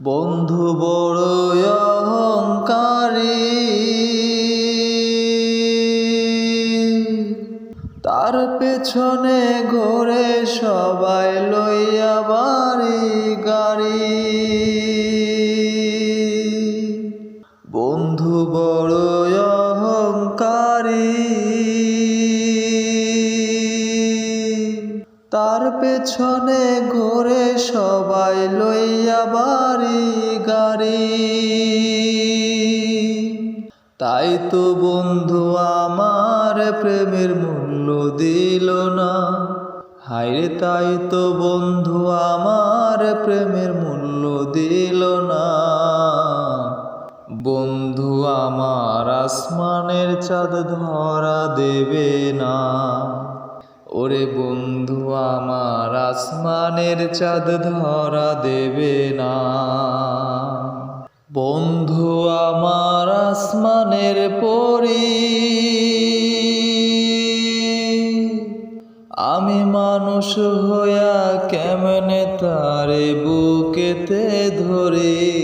বন্ধু বড় অহংকারী। তার পেছনে ঘোরে সবাই লইয়া বাড়ি গাড়ি। তার পেছনে ঘোরে সবাই লইয়া বাড়ি গাড়ি। তাই তো বন্ধু, আমার প্রেমের মূল্য দিল না। হায়রে, তাই তো বন্ধু, আমার প্রেমের মূল্য দিল না। বন্ধু, আমার আসমানের চাঁদ ধরা দেবে না। ওরে বন্ধু, আমার আসমানের চাঁদ ধরা দেবে না। বন্ধু, আমার আসমানের পরি। আমি মানুষ হইয়া কেমনে তারে বুকেতে ধরে?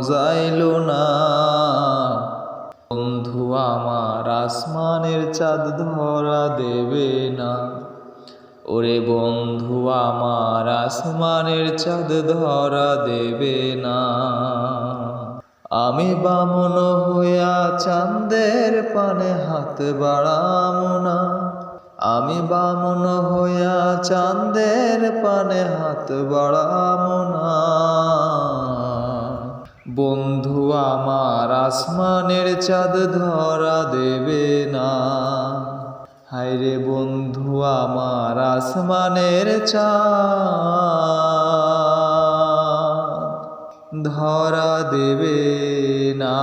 মজাইল না। বন্ধু, আমার আসমানের চাঁদ ধরা দেবে না। ওরে বন্ধু, আমার আসমানের চাঁদ ধরা দেবে না। আমি বামন হইয়া চাঁদের পানে হাত বাড়াম না। আমি বামন হইয়া চাঁদের পানে হাত বাড়াম না। বন্ধু, আমার আসমানের চাঁদ ধরা দেবে না। হায়রে বন্ধু, আমার আসমানের চাঁদ ধরা দেবে না।